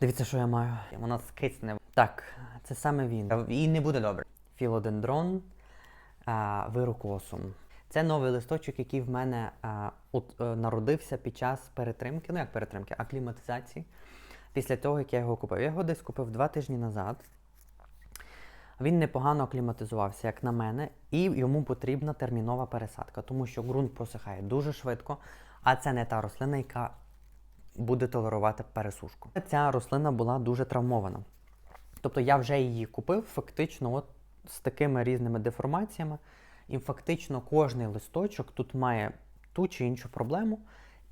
Дивіться, що я маю. Вона скисне. Так, це саме він. І не буде добре. Філодендрон а, вирокосум. Це новий листочок, який в мене а, от, е, народився під час перетримки, ну як перетримки, акліматизації. Після того, як я його купив. Я його десь купив два тижні назад. Він непогано акліматизувався, як на мене, і йому потрібна термінова пересадка, тому що ґрунт просихає дуже швидко, а це не та рослина, яка буде толерувати пересушку. Ця рослина була дуже травмована. Тобто я вже її купив фактично от з такими різними деформаціями, і фактично кожний листочок тут має ту чи іншу проблему.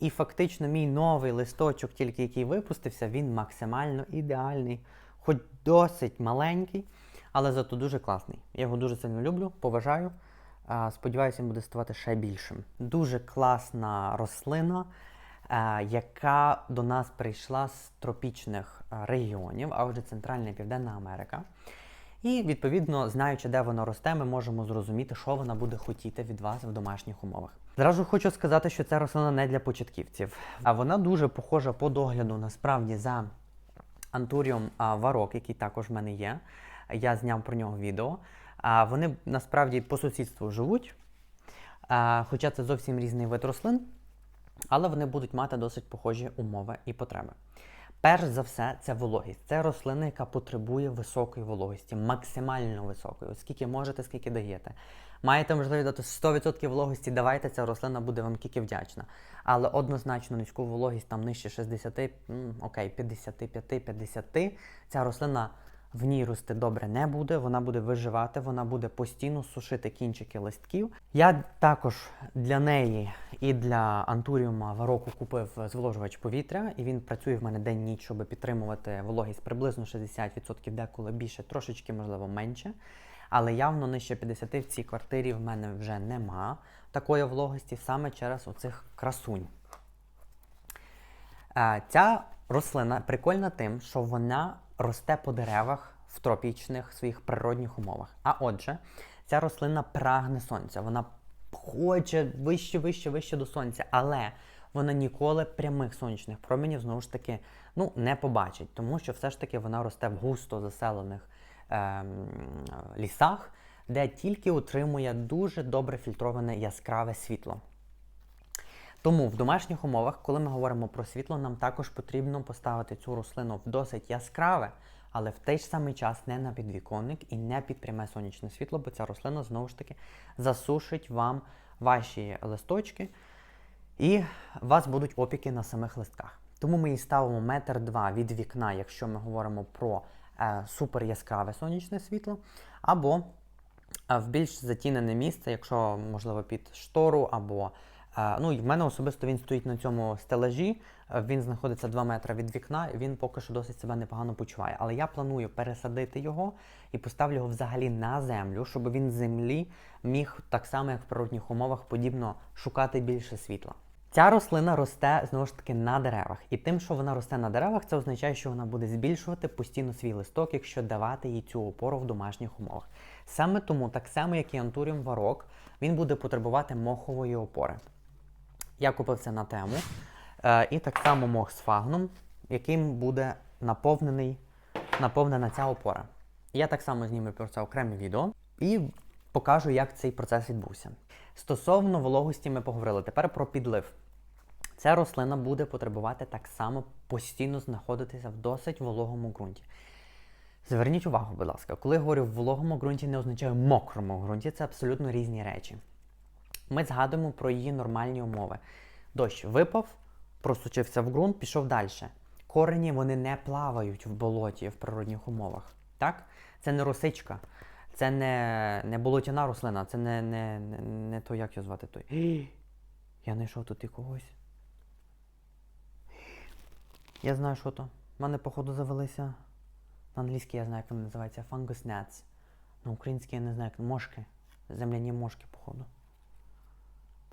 І фактично мій новий листочок, тільки який випустився, він максимально ідеальний, хоч досить маленький, але зато дуже класний. Я його дуже сильно люблю, поважаю. Сподіваюся, він буде ставати ще більшим. Дуже класна рослина, яка до нас прийшла з тропічних е, регіонів, а отже, Центральна і Південна Америка. І відповідно, знаючи, де вона росте, ми можемо зрозуміти, що вона буде хотіти від вас в домашніх умовах. Зразу хочу сказати, що ця рослина не для початківців, а вона дуже похожа по догляду насправді за антуріум варок, який також в мене є. Я зняв про нього відео. А, вони насправді по сусідству живуть, хоча це зовсім різний вид рослин, але вони будуть мати досить похожі умови і потреби. Перш за все, це вологість. Це рослина, яка потребує високої вологості, максимально високої. От скільки можете, скільки даєте. Маєте можливість дати 100% вологості, давайте, ця рослина буде вам тільки вдячна. Але однозначно низьку вологість там нижче 60, м, окей, 55-50, ця рослина в ній рости добре не буде, вона буде виживати, вона буде постійно сушити кінчики листків. Я також для неї і для антуріума вароку купив зволожувач повітря, і він працює в мене день-ніч, щоб підтримувати вологість приблизно 60%, деколи більше, трошечки, можливо, менше. Але явно нижче 50 в цій квартирі в мене вже нема такої вологості саме через оцих красунь. Е, Ця рослина прикольна тим, що вона росте по деревах в тропічних своїх природних умовах. А отже, ця рослина прагне сонця. Вона хоче вище, вище, вище до сонця, але вона ніколи прямих сонячних променів знову ж таки ну, не побачить, тому що все ж таки вона росте в густо заселених ем, лісах, де тільки утримує дуже добре фільтроване яскраве світло. Тому в домашніх умовах, коли ми говоримо про світло, нам також потрібно поставити цю рослину в досить яскраве, але в той ж самий час не на підвіконник і не під пряме сонячне світло, бо ця рослина знову ж таки засушить вам ваші листочки, і у вас будуть опіки на самих листках. Тому ми її ставимо метр два від вікна, якщо ми говоримо про е, супер яскраве сонячне світло, або е, в більш затінене місце, якщо можливо під штору або Ну, і в мене особисто він стоїть на цьому стелажі, е, він знаходиться 2 метри від вікна, він поки що досить себе непогано почуває. Але я планую пересадити його і поставлю його взагалі на землю, щоб він з землі міг так само, як в природних умовах, подібно шукати більше світла. Ця рослина росте знову ж таки на деревах, і тим, що вона росте на деревах, це означає, що вона буде збільшувати постійно свій листок, якщо давати їй цю опору в домашніх умовах. Саме тому, так само як і антуріум варок, він буде потребувати мохової опори. Я купив це на тему. Е, і так само мох з фагном, яким буде наповнений, наповнена ця опора. Я так само зніму про це окреме відео і покажу, як цей процес відбувся. Стосовно вологості ми поговорили. Тепер про підлив. Ця рослина буде потребувати так само постійно знаходитися в досить вологому ґрунті. Зверніть увагу, будь ласка, коли я говорю в вологому ґрунті, не означає мокрому ґрунті, це абсолютно різні речі. Ми згадуємо про її нормальні умови. Дощ випав, просучився в ґрунт, пішов далі. Корені вони не плавають в болоті в природних умовах. Так? Це не росичка, це не не болотяна рослина, це не не, не, не то, як його звати той. Я знайшов тут і когось. Я знаю, що то. У мене, походу, завелися. На англійській я знаю, як вони називаються. Fungus gnats. На українській я не знаю, як мошки. Земляні мошки, походу.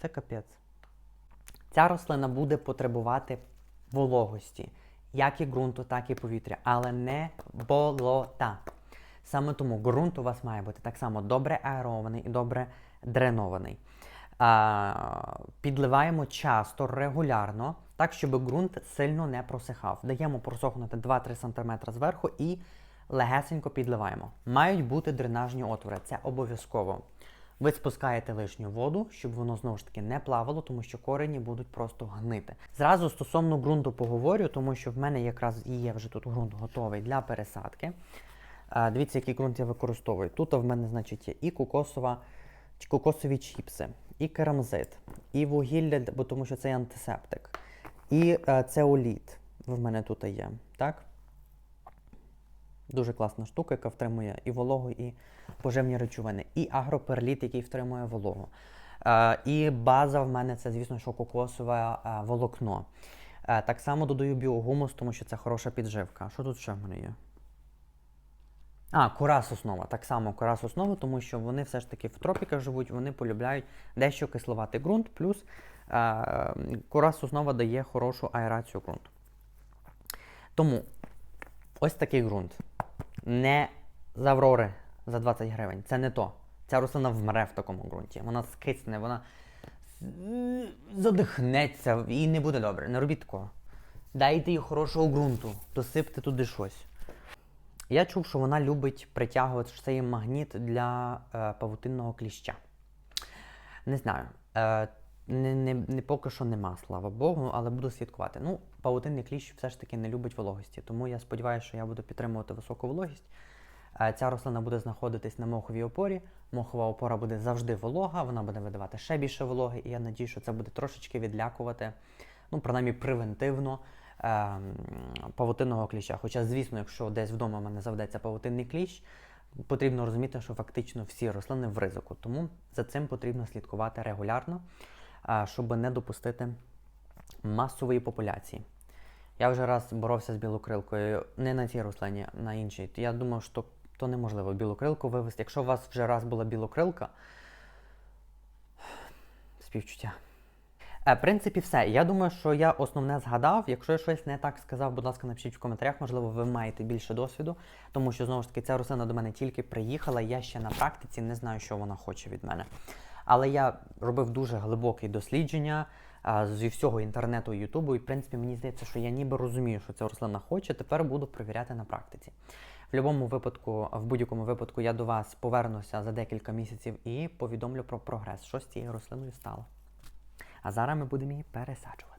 Це капець. Ця рослина буде потребувати вологості, як і ґрунту, так і повітря, але не болота. Саме тому ґрунт у вас має бути так само добре аерований і добре дренований. А, підливаємо часто, регулярно, так, щоб ґрунт сильно не просихав. Даємо просохнути 2-3 см зверху і легесенько підливаємо. Мають бути дренажні отвори, це обов'язково. Ви спускаєте лишню воду, щоб воно знову ж таки не плавало, тому що корені будуть просто гнити. Зразу стосовно ґрунту поговорю, тому що в мене якраз є вже тут ґрунт готовий для пересадки. Е, Дивіться, який ґрунт я використовую. Тут в мене, значить, є і кокосова, кокосові чіпси, і керамзит, і вугілля, бо тому що це антисептик, і е, цеоліт в мене тут є. Так? Дуже класна штука, яка втримує і вологу, і поживні речовини, і агроперліт, який втримує вологу. Е, і база в мене це, звісно, що кокосове е, волокно. Е, так само додаю біогумус, тому що це хороша підживка. Що тут ще в мене є? А, кора соснова. Так само кора соснова, тому що вони все ж таки в тропіках живуть, вони полюбляють дещо кисловатий ґрунт, плюс е, кора соснова дає хорошу аерацію ґрунту. Тому ось такий ґрунт. Не з Аврори за 20 гривень. Це не то. Ця рослина вмре в такому ґрунті. Вона скисне, вона задихнеться і не буде добре. Не робіть такого. Дайте їй хорошого ґрунту, досипте туди щось. Я чув, що вона любить притягувати що це є магніт для е, павутинного кліща. Не знаю. Е, не, не, не поки що нема, слава Богу, але буду слідкувати. Ну, павутинний кліщ все ж таки не любить вологості, тому я сподіваюся, що я буду підтримувати високу вологість. Е, Ця рослина буде знаходитись на моховій опорі. Мохова опора буде завжди волога, вона буде видавати ще більше вологи, і я надію, що це буде трошечки відлякувати, ну, принаймні превентивно ем, павутинного кліща. Хоча, звісно, якщо десь вдома в мене заведеться павутинний кліщ, потрібно розуміти, що фактично всі рослини в ризику. Тому за цим потрібно слідкувати регулярно, е, щоб не допустити масової популяції. Я вже раз боровся з білокрилкою не на цій рослині, на іншій. Я думав, що то неможливо білокрилку вивести. Якщо у вас вже раз була білокрилка, співчуття. Е, В принципі, все. Я думаю, що я основне згадав. Якщо я щось не так сказав, будь ласка, напишіть в коментарях. Можливо, ви маєте більше досвіду, тому що знову ж таки ця рослина до мене тільки приїхала. Я ще на практиці не знаю, що вона хоче від мене. Але я робив дуже глибоке дослідження зі всього інтернету і Ютубу, і в принципі мені здається, що я ніби розумію, що ця рослина хоче. Тепер буду перевіряти на практиці. В будь-якому випадку, в будь-якому випадку, я до вас повернуся за декілька місяців і повідомлю про прогрес, що з цією рослиною стало. А зараз ми будемо її пересаджувати.